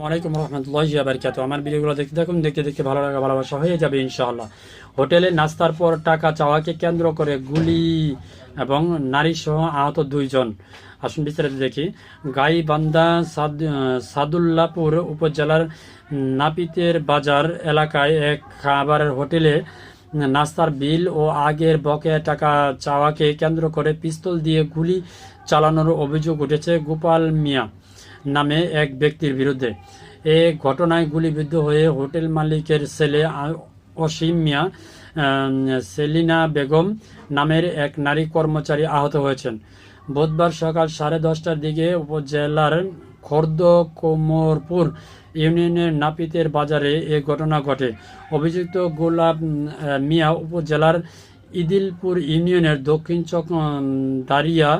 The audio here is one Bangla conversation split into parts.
ওয়ালাইকুম রহমতুল্লাহ বারকাত আমার ভিডিওগুলো দেখতে থাকুন, দেখতে দেখতে ভালো লাগা, ভালোবাসা হয়ে যাবে ইনশাআল্লাহ। হোটেলে নাস্তার পর টাকা চাওয়াকে কেন্দ্র করে গুলি এবং নারী সহ আহত দুইজন। আসুন বিস্তারিত দেখি। গাইবান্ধা সাদ সাদুল্লাপুর উপজেলার নাপিতের বাজার এলাকায় এক খাবারের হোটেলে নাস্তার বিল ও আগের বকেয়া টাকা চাওয়াকে কেন্দ্র করে পিস্তল দিয়ে গুলি চালানোর অভিযোগ উঠেছে গোপাল মিয়া। নামে এক ব্যক্তির বিরুদ্ধে। এ ঘটনায় গুলিবিদ্ধ হয়ে হোটেল মালিকের ছেলে অসীম মিয়া সেলিনা বেগম নামের এক নারী কর্মচারী আহত হয়েছেন। বুধবার সকাল সাড়ে দশটার দিকে উপজেলার খর্দ কোমরপুর ইউনিয়নের নাপিতের বাজারে এ ঘটনা ঘটে। অভিযুক্ত গোলাপ মিয়া উপজেলার ইদিলপুর ইউনিয়নের দক্ষিণ চক দারিয়া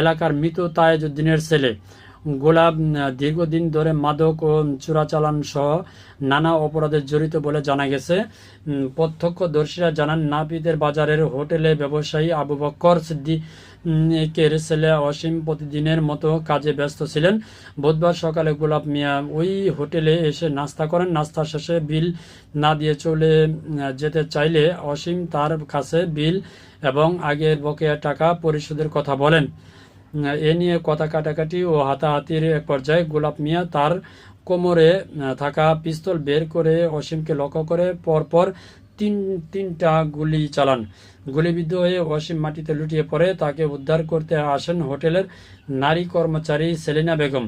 এলাকার মৃত তায়েজউদ্দিনের ছেলে। গোলাপ দীর্ঘদিন ধরে মাদক ও চোরাচালান সহ নানা অপরাধে জড়িত বলে জানা গেছে। প্রত্যক্ষদর্শীরা জানান, নাপিতের বাজারের হোটেলে ব্যবসায়ী আবু বক্কর সিদ্দিকের ছেলে অসীম প্রতিদিনের মতো কাজে ব্যস্ত ছিলেন। বুধবার সকালে গোলাপ মিয়া ওই হোটেলে এসে নাস্তা করেন। নাস্তা শেষে বিল না দিয়ে চলে যেতে চাইলে অসীম তার কাছে বিল এবং আগের বকেয়া টাকা পরিশোধের কথা বলেন। এ নিয়ে কথা কাটাকাটি ও হাতাহাতির এক পর্যায়ে গোলাপ মিয়া তার কোমরে থাকা পিস্তল বের করে অসীমকে লক্ষ্য করে পরপর তিন, তিনটা গুলি চালান। গুলিবিদ্ধ হয়ে অসীম মাটিতে লুটিয়ে পড়ে। তাকে উদ্ধার করতে আসেন হোটেলের নারী কর্মচারী সেলিনা বেগম।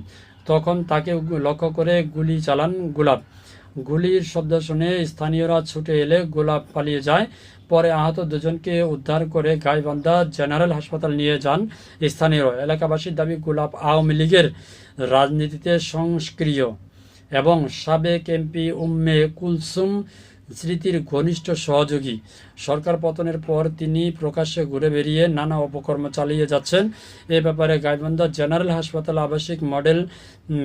তখন তাকে লক্ষ্য করে গুলি চালান গোলাপ। গুলির শব্দ শুনে স্থানীয়রা ছুটে এলে গোলাপ পালিয়ে যায়। পরে আহত দুজনকে উদ্ধার করে গাইবান্ধা জেনারেল হাসপাতাল নিয়ে যান স্থানীয় এলাকাবাসীর দাবি, গোলাপ আওয়ামী লীগের রাজনীতিতে সংস্ক্রিয় এবং সাবেক এমপি উম্মে কুলসুম স্মৃতির ঘনিষ্ঠ সহযোগী। সরকার পতনের পর তিনি প্রকাশ্যে ঘুরে বেরিয়ে নানা অপকর্ম চালিয়ে যাচ্ছেন। এ ব্যাপারে গাইবান্ধা জেনারেল হাসপাতাল আবাসিক মডেল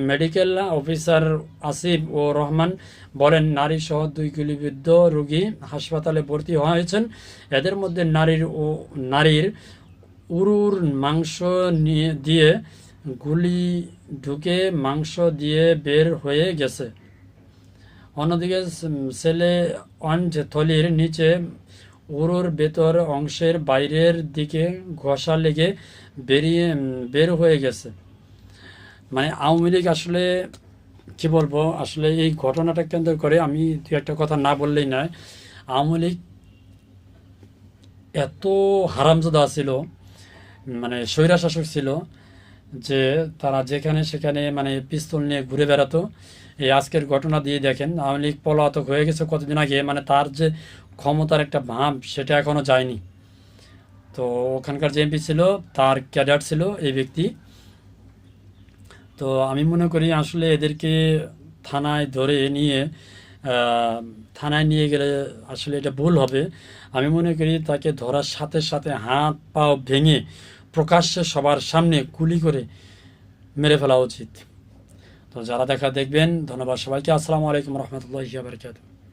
মেডিকেল অফিসার আসিফ ও রহমান বলেন নারী সহ দুই গুলিবিদ্ধ রোগী হাসপাতালে ভর্তি হয়েছেন। এদের মধ্যে নারীর ও, নারীর উরুর মাংস নিয়ে, দিয়ে গুলি ঢুকে মাংস দিয়ে বের হয়ে গেছে। অন্যদিকে স- ছেলে অঞ্জ থলির নিচে উরুর ভেতর অংশের বাইরের দিকে ঘষা লেগে বেরিয়ে বের হয়ে গেছে। মানে আওয়ামী লীগ আসলে, কি বলব, আসলে এই ঘটনাটা কেন্দ্র করে আমি দু একটা কথা না বললেই নয়। আওয়ামী লীগ এত হারামজাদা ছিল মানে স্বৈরাশাসক ছিল যে তারা যেখানে সেখানে মানে পিস্তল নিয়ে ঘুরে বেড়াতো, এই আজকের ঘটনা দিয়ে দেখেন, আওয়ামী লীগ পলাতক হয়ে গেছে কতদিন আগে মানে তার যে ক্ষমতার একটা ভাব, সেটা এখনও যায়নি। তো ওখানকার যে এমপি ছিল, তার ক্যাডার ছিল এই ব্যক্তি। তো আমি মনে করি আসলে এদেরকে থানায় ধরে নিয়ে থানায় নিয়ে গেলে আসলে এটা ভুল হবে। আমি মনে করি তাকে ধরার সাথে সাথে হাত পাও ভেঙে প্রকাশ্যে সবার সামনে কুলি করে মেরে ফেলা উচিত। তো যারা দেখা দেখবেন, ধন্যবাদ সবাইকে। আসসালামু আলাইকুম রহমতুল্লাহ বারকাত